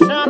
Jason.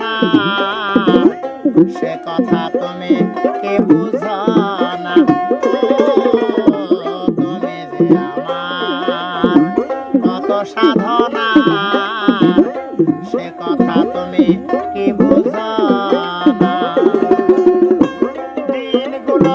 না সে কথা তুমি কে বুঝো তুমি যে সাধনা। সে কথা তুমি কি বুঝো না? দিনগুলো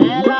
మేలా